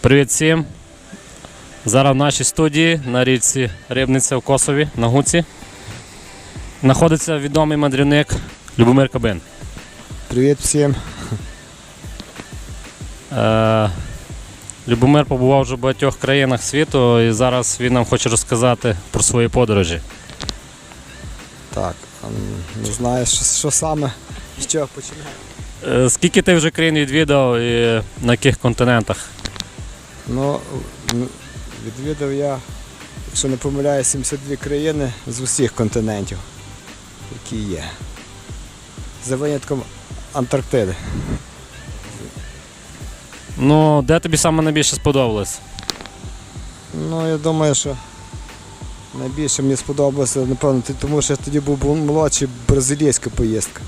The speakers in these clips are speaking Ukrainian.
Привіт всім. Зараз в нашій студії на річці Рибниця в Косові на Гуці. Знаходиться відомий мандрівник Любомир Кабин. Привіт всім. Е, Любомир побував вже в багатьох країнах світу і зараз він нам хоче розказати про свої подорожі. Так, ем, не знаю, що, що саме, з чого починати. Е, Скільки ти вже країн відвідав і на яких континентах? Ну, відвідав я, якщо не помиляюсь, 72 країни з усіх континентів, які є. За винятком Антарктиди. Ну, де тобі саме найбільше сподобалось? Ну, я думаю, що найбільше мені сподобалося, напевно, тому що я тоді був бу- молодший бразилійська поїздка.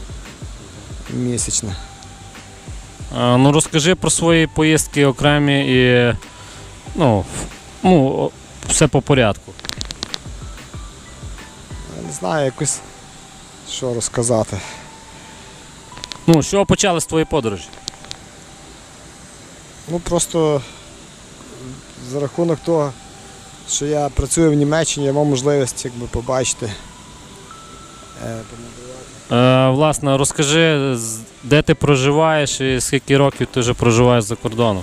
Місячна. Е, Ну, розкажи про свої поїздки окремі і ну, ну, все по порядку. Я не знаю, якось що розказати. Ну, з чого почали з твоєї подорожі? Ну просто за рахунок того, що я працюю в Німеччині, я мав можливість якби, побачити. Е. Е, власне, розкажи, де ти проживаєш і скільки років ти вже проживаєш за кордоном.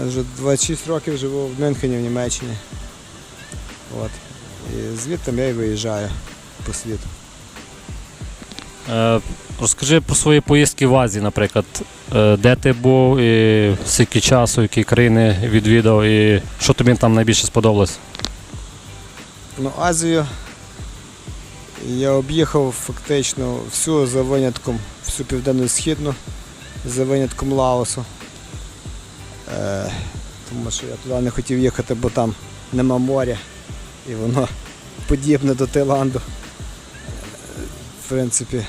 Я вже 26 років живу в Мюнхені в Німеччині. От. І звідти я і виїжджаю по світу. Е, розкажи про свої поїздки в Азії, наприклад. Е, де ти був, і скільки часу, які країни відвідав, і що тобі там найбільше сподобалось? Ну, Азію я об'їхав фактично всю за винятком, всю південно-східну, за винятком Лаосу. Е, тому що я туди не хотів їхати, бо там нема моря і воно подібне до Таїланду. В принципі.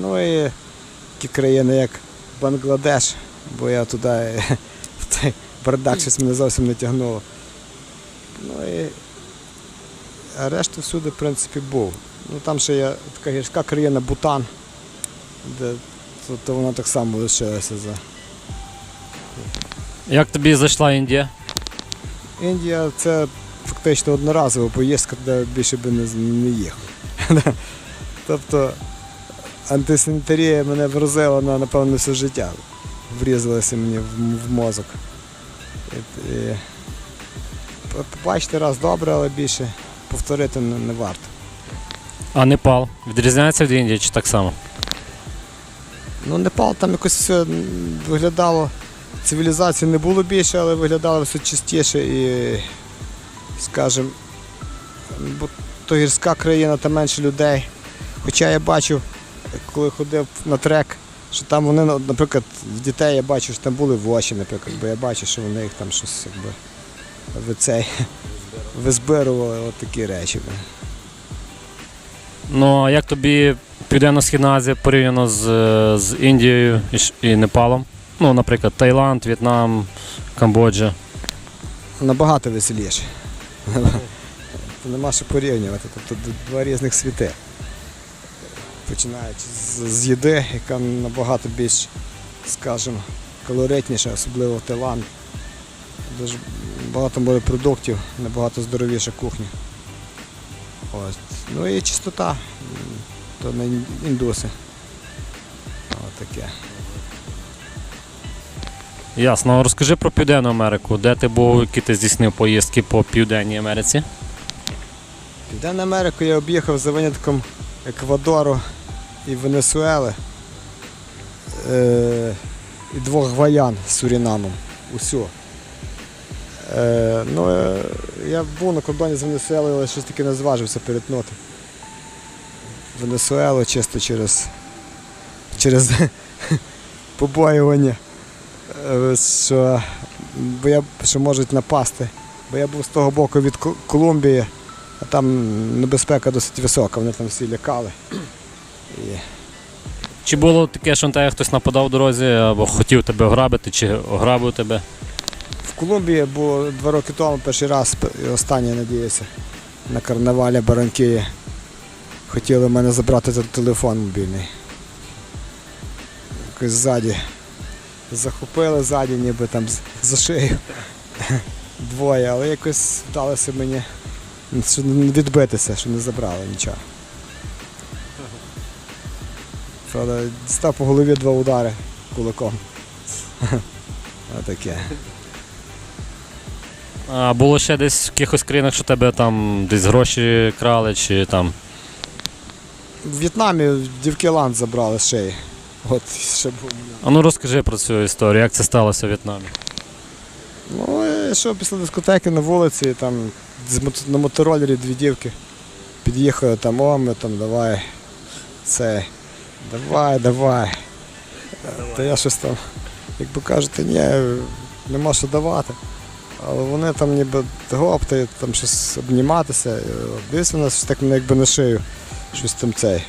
Ну і такі країни, як Бангладеш, бо я туди в той бардак щось мене зовсім не тягнуло. Ну і а решта всюди, в принципі, був. Ну там ще є така гірська країна Бутан, де то, то вона так само лишилася за. Як тобі зайшла Індія? Індія це фактично одноразова поїздка, де більше би не, не їхав. тобто антисанітарія мене вразила на, напевно, все життя. Врізалася мені в, в мозок. І, і, побачити раз добре, але більше повторити не, не варто. А Непал? Відрізняється від Індії чи так само? Ну, Непал там якось все виглядало. Цивілізації не було більше, але виглядало все чистіше і, скажімо, бо то гірська країна, там менше людей. Хоча я бачив, коли ходив на трек, що там вони, наприклад, в дітей я бачив, що там були воші, наприклад, бо я бачив, що вони їх там щось якби ви цей, визбирували от такі речі. Ну, а як тобі Південно-Східна Азія порівняно з, з Індією і, і Непалом? Ну, наприклад, Таїланд, В'єтнам, Камбоджа. набагато веселіше. Нема що порівнювати. Тобто два різних світи. Починаючи з, з їди, яка набагато більш, скажімо, калоритніша, особливо Таїланд. Дуже багато морепродуктів, набагато здоровіша кухня. Ось. Ну і чистота, то не індуси. Ось таке. Ясно. Розкажи про Південну Америку. Де ти був, які ти здійснив поїздки по Південній Америці? Південну Америку я об'їхав за винятком Еквадору і Венесуели е, і двох гваян з Сурінамом. Усю. Е, ну, е, я був на кордоні з Венесуелою, але щось таки не зважився перетнути. Венесуелу чисто через, через побоювання, е, що, бо я, що можуть напасти. Бо я був з того боку від Колумбії. А там небезпека досить висока, вони там всі лякали. І Чи було таке, що на тебе хтось нападав в дорозі або хотів тебе ограбити, чи ограбив тебе? В Колумбії було два роки тому перший раз, останнє, надіюся, на карнавалі Баранкії. Хотіли мене забрати те- телефон мобільний. Якось ззаді захопили ззаді, ніби там за шию. Двоє, але якось вдалося мені відбитися, що не забрали нічого. Правда, дістав по голові два удари кулаком. Отаке. А було ще десь в якихось країнах, що тебе там десь гроші крали, чи там. В В'єтнамі дівки ланд забрали з шиї. От ще був. А ну розкажи про цю історію, як це сталося в В'єтнамі. Ну, і що після дискотеки на вулиці, там з мото- на мотороллері дві дівки під'їхали там, о, ми там давай. Це. Давай, давай. Та я щось там, як би кажете, ні, нема що давати. Але вони там ніби гоптають, там щось обніматися. Дивись, вона щось так мене якби на шию, щось там цей.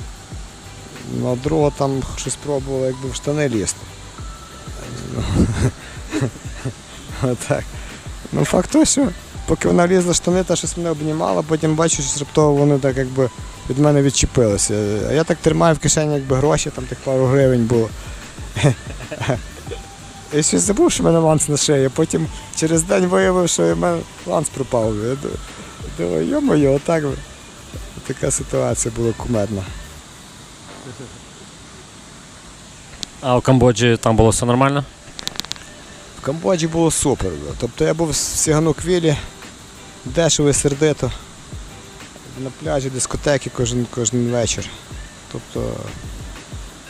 А друга там щось пробувала якби в штани лізти. Ну, Отак. Ну, факт той, що поки вона лізла в штани, та щось мене обнімала, потім бачу, що раптово вони так якби від мене відчепилися. А я так тримаю в кишені якби гроші, там тих пару гривень було. І щось забув, що в мене ланц на шиї, потім через день виявив, що в мене ланц пропав. Я ду- думаю, йо-моє, отак. Така ситуація була кумедна. А в Камбоджі там було все нормально? В Камбоджі було супер. Тобто я був в Сігануквілі, дешево і сердито. На пляжі, дискотеки кожен, кожен вечір. Тобто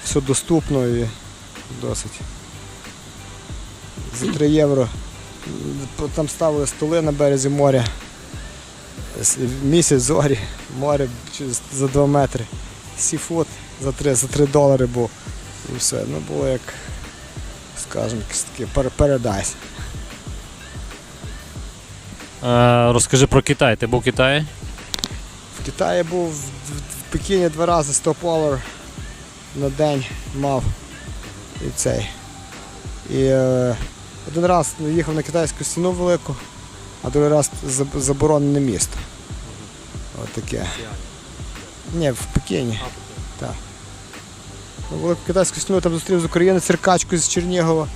все доступно і досить. За 3 євро. Там ставили столи на березі моря. Місяць зорі, море за 2 метри. Сіфуд за 3, за 3 долари був. І все. Ну було як скажімо, такий передайс. Е, розкажи про Китай. Ти був в Китаї? В Китаї був в, Пекіні два рази 100 долар на день мав і цей. І е, один раз їхав на китайську стіну велику, а другий раз заборонене місто. От таке. Ні, в Пекіні. Так. Ну, велику китайську стіну там зустрів з України циркачку з Чернігова.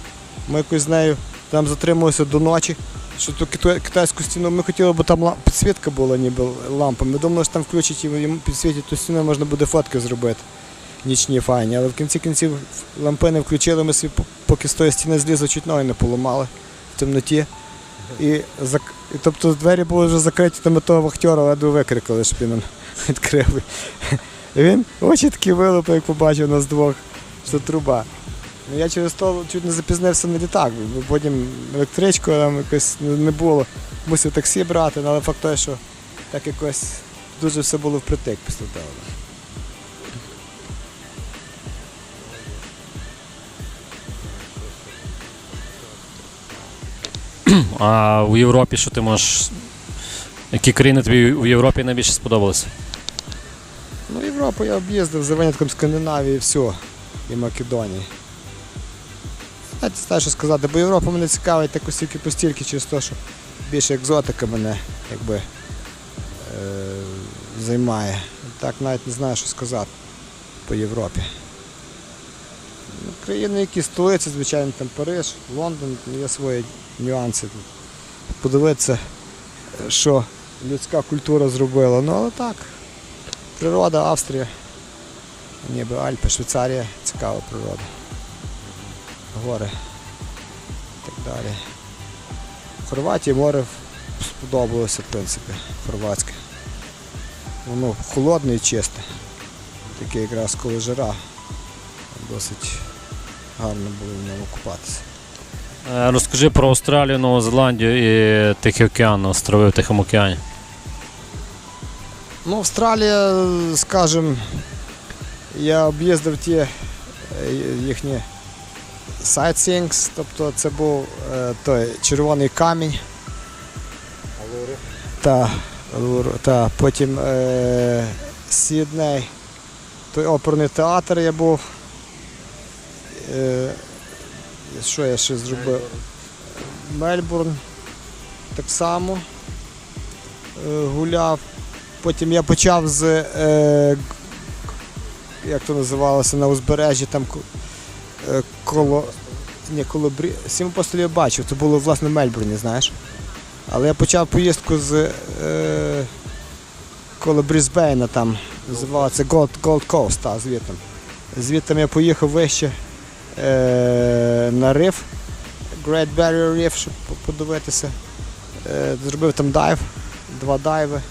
Ми якось з нею там затрималися до ночі. Що ту китайську стіну ми хотіли, бо там підсвітка була ніби лампа. Ми думали, що там включать і підсвітять ту стіну, можна буде фотки зробити. Нічні файні. Але в кінці кінців лампи не включили, ми собі, поки з тої стіни злізли, чуть ноги не поламали в темноті. І, зак... і тобто двері були вже закриті, то ми того вахтера ледве викрикали, щоб він нам відкрив. І він очі такі вилупив, як побачив нас двох, що труба. Ну, я через то чуть не запізнився на літак, бо потім електричку там якось не було. Мусив таксі брати, ну, але факт той, що так якось дуже все було впритик після того. А в Європі що ти можеш. Які країни тобі в Європі найбільше сподобалися? Ну, Європу я об'їздив за винятком Скандинавії і все, і Македонії. Знаєте, знаю, що сказати, бо Європа мене цікавить так стільки постільки через те, що більше екзотика мене якби е- займає. Так навіть не знаю, що сказати по Європі. Ну, країни, які столиці, звичайно, там Париж, Лондон, є свої нюанси. тут. Подивитися, що людська культура зробила. Ну, але так. Природа, Австрія, ніби Альпи, Швейцарія, цікава природа. Гори і так далі. В Хорватії море сподобалося, в принципі, хорватське. Воно холодне і чисте. Таке якраз коли жара. Досить гарно було в ньому купатися. Е, Розкажи про Австралію, Нову Зеландію і Тихий океан, острови в Тихому океані. Ну, Австралія, скажімо, я об'їздив ті е, їхні sightseeings, тобто це був е, той червоний камінь. Та, та потім е, Сідней, той оперний театр я був. Е, що я ще зробив? Мельбурн так само е, гуляв. Потім я почав з, е, як то називалося, на узбережжі, там е, коло ні, коло Брі... Сім апостолів я бачив, це було власне в Мельбурні, знаєш. Але я почав поїздку з е, коло Брізбейна там, називалося Gold, Gold Coast, та, звідти. Звідти я поїхав вище на риф, Great Barrier Reef, щоб подивитися. Е, зробив там дайв, два дайви,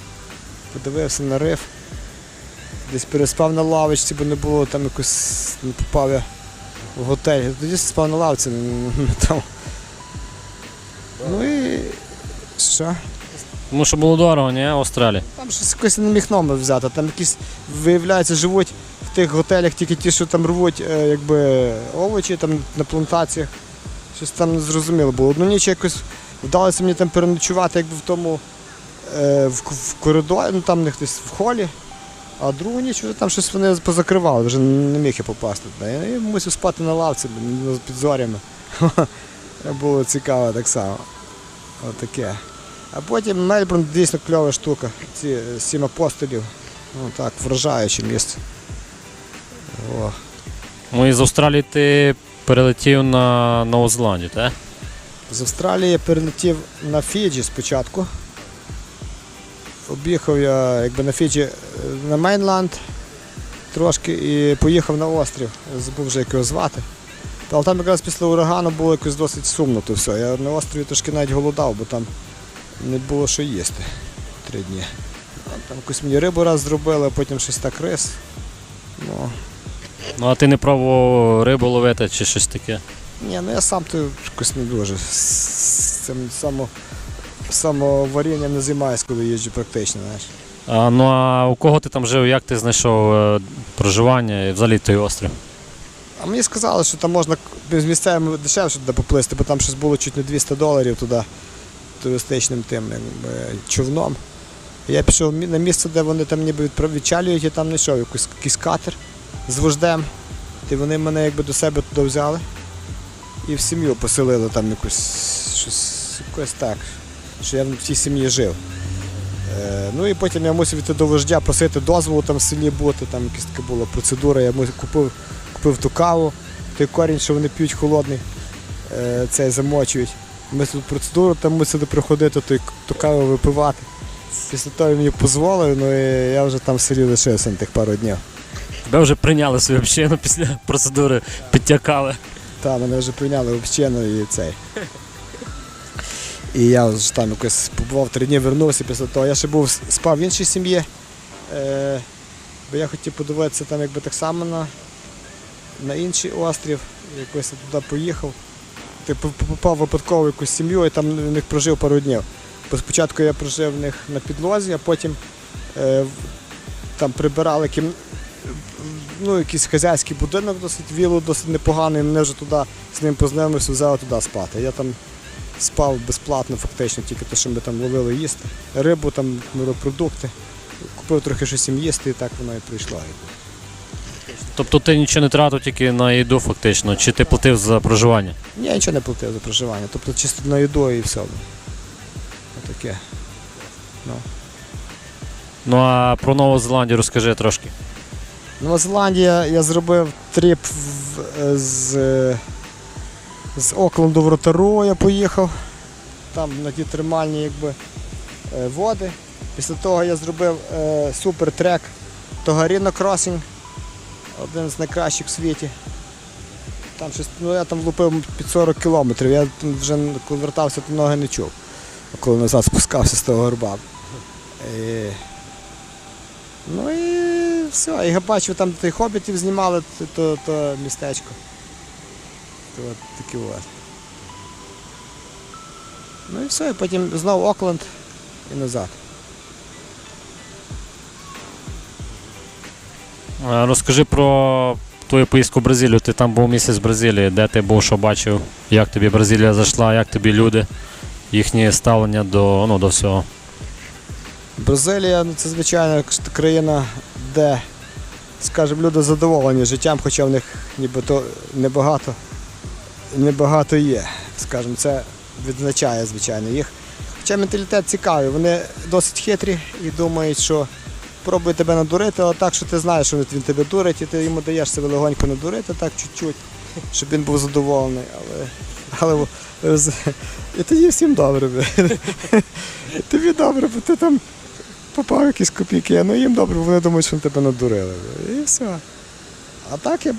подивився на риф. Десь переспав на лавочці, бо не було там якось не попав я в готель. Тоді спав на лавці м, там. Ну і що? Тому що було дорого, ні, в Австралії. Там щось якось не міг номер взяти. Там якісь, виявляється, живуть тих готелях тільки ті, що там рвуть е, якби, овочі там, на плантаціях. Щось там не зрозуміло було. Одну ніч якось вдалося мені там переночувати якби в тому е, в, в коридорі, ну там в них десь в холі. А другу ніч вже там щось вони позакривали, вже не міг я попасти. Я мусив спати на лавці блін, під зорями. Було цікаво так само. Отаке. А потім Мельбурн дійсно кльова штука. Ці е, сім апостолів. Ну так, вражаюче місце. О. Ну і з Австралії ти перелетів на Нову Зеландію, так? З Австралії я перелетів на Фіджі спочатку. Об'їхав я якби на Фіджі е, на Мейнланд трошки і поїхав на острів. Забув вже як його звати. Але там якраз після урагану було якось досить сумно то все. Я на острові трошки навіть голодав, бо там не було що їсти три дні. Там якусь мені рибу раз зробили, а потім щось так рис. Ну, Ну а ти не пробував рибу ловити чи щось таке? Ні, ну я сам то якось не дуже. З цим само, самоварінням не займаюся, коли їжджу практично, знаєш. А, ну а у кого ти там жив, як ти знайшов е, проживання і взагалі той острів? А мені сказали, що там можна з місцевими дешевше туди поплисти, бо там щось було чуть не 200 доларів туди туристичним тим якби, човном. Я пішов мі- на місце, де вони там ніби відправ- відчалюють, і там знайшов якийсь, якийсь катер з вождем. І вони мене якби до себе туди взяли і в сім'ю поселили там якусь щось якось так, що я в цій сім'ї жив. Е, ну і потім я мусив йти до вождя, просити дозволу там в селі бути, там якась така була процедура, я купив, купив ту каву, той корінь, що вони п'ють холодний, е, цей замочують. Ми тут процедуру там мусили приходити, той, ту каву випивати. Після того мені дозволив, ну і я вже там в селі лишився на тих пару днів. Тебе вже прийняли свою общину після процедури підтякали. Та, мене вже прийняли общину і цей. І я вже там якось побував три дні, вернувся після того. Я ще був спав в іншій сім'ї. Е, бо я хотів подивитися там якби так само на, на інший острів. Якось я туди поїхав. Типу попав випадково в якусь сім'ю і там в них прожив пару днів. Бо спочатку я прожив в них на підлозі, а потім е, там прибирали кім... ну, якийсь хазяйський будинок, досить віло, досить непоганий. Мене вже туди з ним познайомився, взяли туди спати. Я там спав безплатно, фактично, тільки те, що ми там ловили їсти. Рибу, там морепродукти. Купив трохи щось їм їсти і так воно і прийшло. Тобто ти нічого не тратив тільки на їду фактично, чи ти платив за проживання? Ні, я нічого не платив за проживання, тобто чисто на їду і все. Отаке. Ну а про Нову Зеландію розкажи трошки. Нова Зеландія я зробив тріп з, з Окленду в Ротару я поїхав. Там на ті термальні якби, е, води. Після того я зробив е, супер трек Тогаріно Кросінг, один з найкращих в світі. Там щось, ну, я там влупив під 40 кілометрів. Я вже коли вертався, то ноги не чув, коли назад спускався з того горба. Е, Ну і все. І я бачив, там той хобітів знімали, то, то, то містечко. То от такі от. Ну і все, і потім знову Окленд і назад. Розкажи про твою поїздку в Бразилію. Ти там був місяць в Бразилії, де ти був, що бачив, як тобі Бразилія зайшла, як тобі люди, їхнє ставлення до, ну, до всього. Бразилія ну, це звичайно країна, де, скажімо, люди задоволені життям, хоча в них нібито небагато, небагато є. Скажімо, це відзначає, звичайно, їх. Хоча менталітет цікавий, вони досить хитрі і думають, що пробує тебе надурити, але так, що ти знаєш, що він тебе дурить, і ти йому даєш себе легонько надурити, так чуть-чуть. щоб він був задоволений. Але, але і тоді всім добре. Тобі добре, бо ти там попав якісь копійки, ну їм добре, бо вони думають, що вони тебе надурили. І все. А так я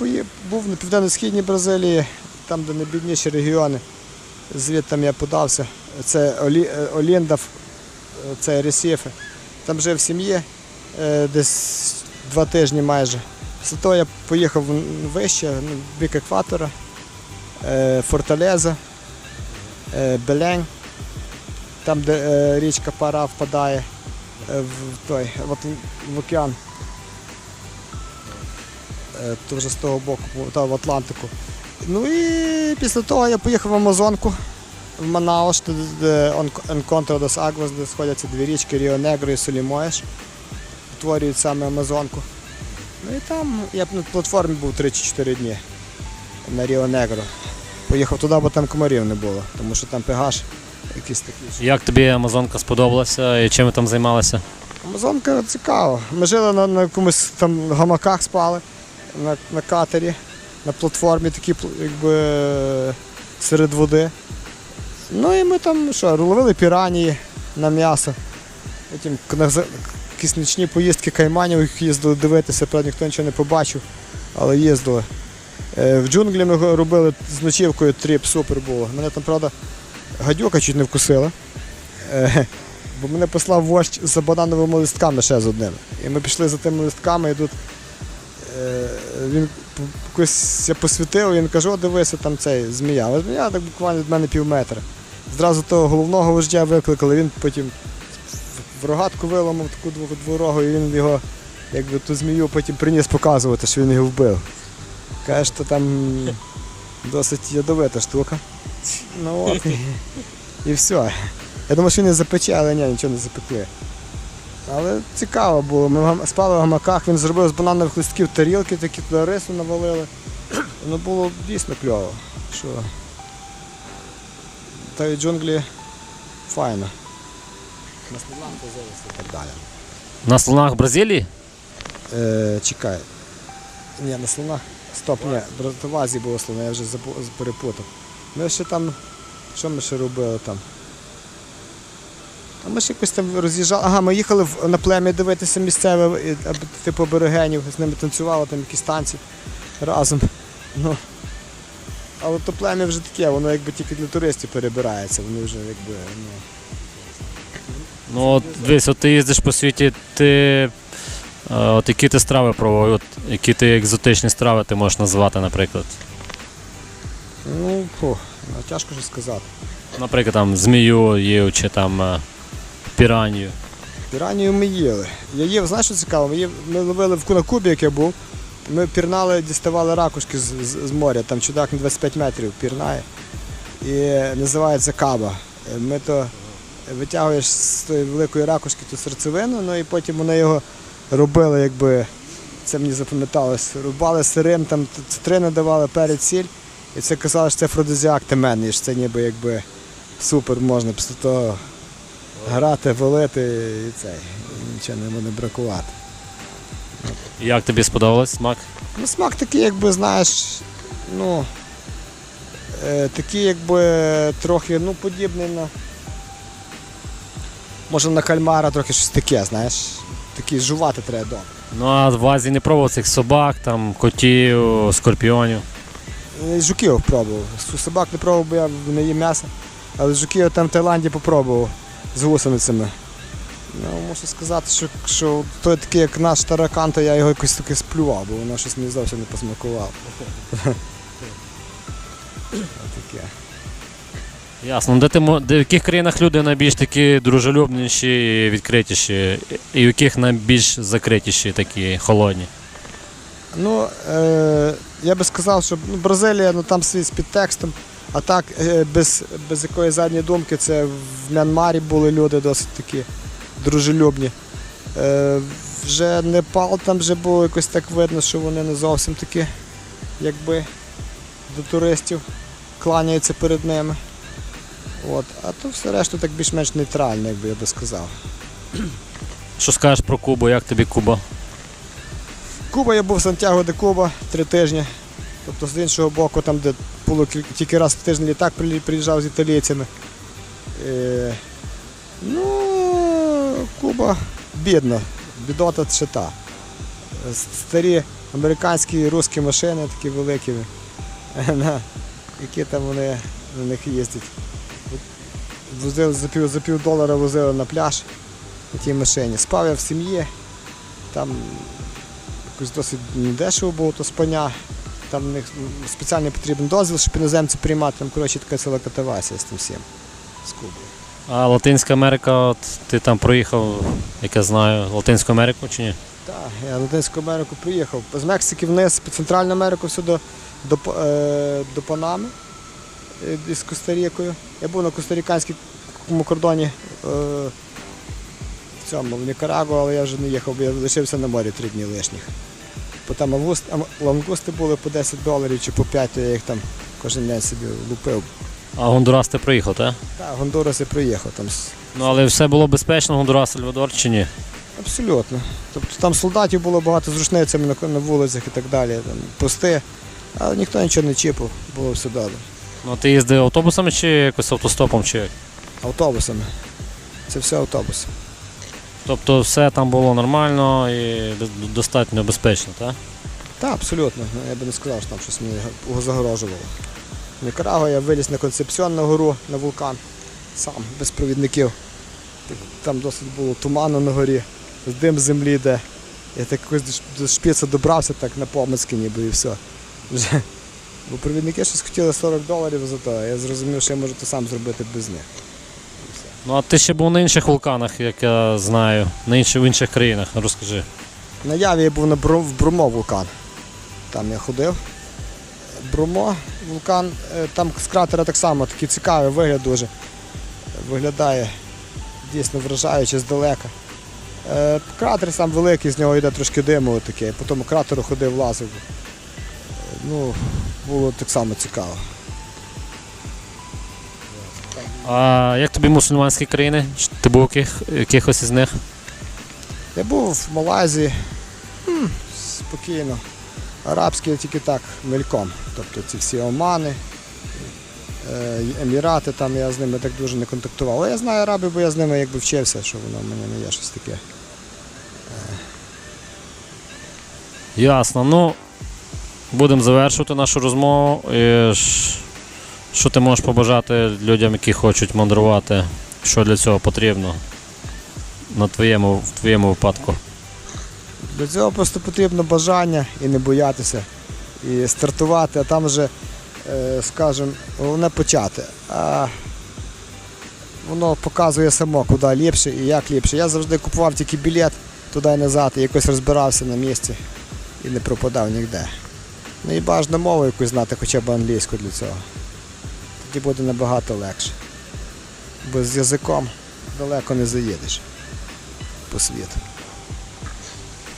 був на південно-східній Бразилії, там, де найбідніші регіони. Звідти я подався. Це е, Оліндав, е, це Ресіфи. Там жив в сім'ї е, десь два тижні майже. Після того я поїхав вище, ну, в бік екватора, Форталеза, Белень, там, де річка Пара впадає в, той, в, океан. Е, то вже з того боку, та, в Атлантику. Ну і після того я поїхав в Амазонку, в Манауш, туди, де Encontro dos Aguas, де сходяться дві річки Ріо Негро і Солімоєш, утворюють саме Амазонку. Ну і там я на платформі був 3-4 дні на Ріо Негро. Поїхав туди, бо там комарів не було, тому що там пегаш якийсь такий. що- Як тобі Амазонка сподобалася і чим ви там займалися? Амазонка цікаво. Ми жили на, на якомусь там гамаках спали, на, на катері, на платформі такі, якби серед води. Ну і ми там що, ловили піранії на м'ясо. Потім якісь нічні поїздки кайманів їздили дивитися, правда ніхто нічого не побачив, але їздили. Е, В джунглі ми робили з ночівкою тріп, супер було. Мене там, правда, гадюка чуть не вкусила. Е, Бо мене послав вождь за банановими листками ще з одним. І ми пішли за тими листками, і тут е, він якось посвітив, і він каже, о, дивися, там цей змія. А змія так буквально від мене пів метра. Зразу того головного вождя викликали, він потім в- рогатку виламав таку дворогу, і він його, якби ту змію потім приніс показувати, що він його вбив. Каже, що там досить ядовита штука. Ну от. і- І все. Я думав, що не запече, але ні, нічого не запекли. Але цікаво було. Ми спали в гамаках, він зробив з бананових листків тарілки, такі туди рису навалили. Воно було дійсно кльово. Що... Та й джунглі файно. На слонах позовися і так далі. На слонах Бразилії? Е, чекай. Ні, на слонах. Стоп, ні, бра- в Азії було слона, я вже перепутав. Ми ще там. Що ми ще робили там? А ми ж якось там роз'їжджали. Ага, ми їхали на плем'я дивитися місцеве, типу аборигенів, з ними танцювали там якісь танці разом. Ну. Але то плем'я вже таке, воно якби тільки для туристів перебирається, вони вже якби. Ну, Ну, от дивись, от ти їздиш по світі, ти. Е, От які ти страви пробував, от які ти екзотичні страви ти можеш назвати, наприклад. ну, фу, ну, тяжко ж сказати. Наприклад, там змію їв чи там е, піранію. Піранію ми їли. Я їв, знаєш, що цікаво? Ми, їв, ми ловили в Кунакубі, як я був. Ми пірнали, діставали ракушки з, з, з моря, там чудак на 25 метрів пірнає. І називається каба. Е, Ми то витягуєш з тої великої ракушки ту серцевину, ну і потім вони його робили, якби це мені запам'яталось. Рубали сирим, там цитрину давали, перець, сіль. І це казали, що це афродизіак теменний, що це ніби якби супер можна після того грати, валити і цей. Нічого не буде бракувати. Як тобі сподобалось смак? Ну, смак такий, якби, знаєш, ну, е, такий, якби трохи, ну, подібний на. Може на кальмара трохи щось таке, знаєш. Такий жувати треба добре. Ну а в Азії не пробував цих собак, там, котів, скорпіонів. Е, Жуків пробував. Собак не пробував, бо я не їм м'ясо. Але жуків там в Таїланді попробував з гусеницями. Ну, можу сказати, що, що той такий, як наш таракан, то я його якось таки сплював, бо воно щось мені зовсім не посмакувало. Таке. Ясно. Ну, Де ти де, в яких країнах люди найбільш такі дружелюбніші, і відкритіші, і в яких найбільш закритіші, такі холодні? Ну, е, я би сказав, що ну, Бразилія ну, там свій з підтекстом, а так е, без, без якої задньої думки, це в Мянмарі були люди досить такі дружелюбні. Е, вже Непал там вже було якось так видно, що вони не зовсім такі, якби до туристів кланяються перед ними. От. А то все решту так більш-менш нейтрально, якби я би сказав. Що скажеш про Кубу? Як тобі Куба? Куба я був в Сантьяго де Куба три тижні. Тобто з іншого боку, там, де було тільки раз в тиждень літак приїжджав з італійцями. Е, ну, Куба бідна, бідота ще та. Старі американські і русські машини такі великі, які там вони на них їздять. Возили за пів, за пів долара возили на пляж на тій машині. Спав я в сім'ї, там якось досить дешево було то спання. Там в них спеціальний потрібен дозвіл, щоб іноземці приймати. Там коротше така ціла катавасія з тим всім. З Кубою. А Латинська Америка, от ти там проїхав, як я знаю, Латинську Америку чи ні? Так, я Латинську Америку приїхав. З Мексики вниз, по Центральну Америку все до, до, е, до Панами е, із Коста-Рікою. Я був на костаріканському кордоні е, в цьому, в Нікарагу, але я вже не їхав, бо я лишився на морі три дні лишніх. Бо там лангусти були по 10 доларів чи по 5, то я їх там кожен день собі лупив. А Гондурас ти проїхав, так? Так, Гондурас я приїхав там. Ну але все було безпечно, Гондурас, Сальвадор чи ні? Абсолютно. Тобто там солдатів було багато з рушницями на, на вулицях і так далі, там, пости, але ніхто нічого не чіпав, було все добре. Ну ти їздив автобусами чи якось автостопом, чи? Автобусами. Це все автобуси. Тобто все там було нормально і до- достатньо безпечно, так? Так, абсолютно. Ну, Я би не сказав, що там щось мені га- загрожувало. В Нікарагуа я виліз на Концепціон на гору, на вулкан, сам, без провідників. Так, Там досить було туману на горі, дим з землі йде. Я так якось до ш- до шпіца добрався так на помицьки ніби і все. Вже. Бо провідники щось хотіли 40 доларів за то, а я зрозумів, що я можу то сам зробити без них. Ну а ти ще був на інших вулканах, як я знаю, на інших, в інших країнах. Розкажи. На Яві я був на Бру- в Брумо вулкан. Там я ходив. Брумо вулкан, е, там з кратера так само, такий цікавий вигляд дуже. Виглядає дійсно вражаюче здалека. Е, Кратер сам великий, з нього йде трошки диму таке. По тому кратеру ходив, лазив. Е, Ну, було так само цікаво. А як тобі мусульманські країни? Чи Ти був яких, якихось із них? Я був в Малайзії, м, спокійно. Арабські тільки так мельком. Тобто ці всі Омани, е, Емірати, там я з ними так дуже не контактував. Але я знаю арабів, бо я з ними якби вчився, що воно в мене не є щось таке. Ясно. Ну, будемо завершувати нашу розмову. І що ти можеш побажати людям, які хочуть мандрувати? Що для цього потрібно на твоєму, в твоєму випадку? Для цього просто потрібно бажання і не боятися. І стартувати, а там вже, е, скажімо, головне почати. А воно показує само, куди ліпше і як ліпше. Я завжди купував тільки білет туди і назад, і якось розбирався на місці і не пропадав ніде. Ну і бажано мову якусь знати, хоча б англійську для цього. Тоді буде набагато легше. Бо з язиком далеко не заїдеш по світу.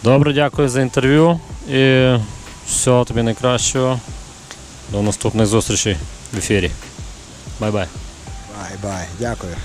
Добре, дякую за інтерв'ю і всього тобі найкращого. До наступних зустрічей в ефірі. Бай-бай. Бай, бай, дякую.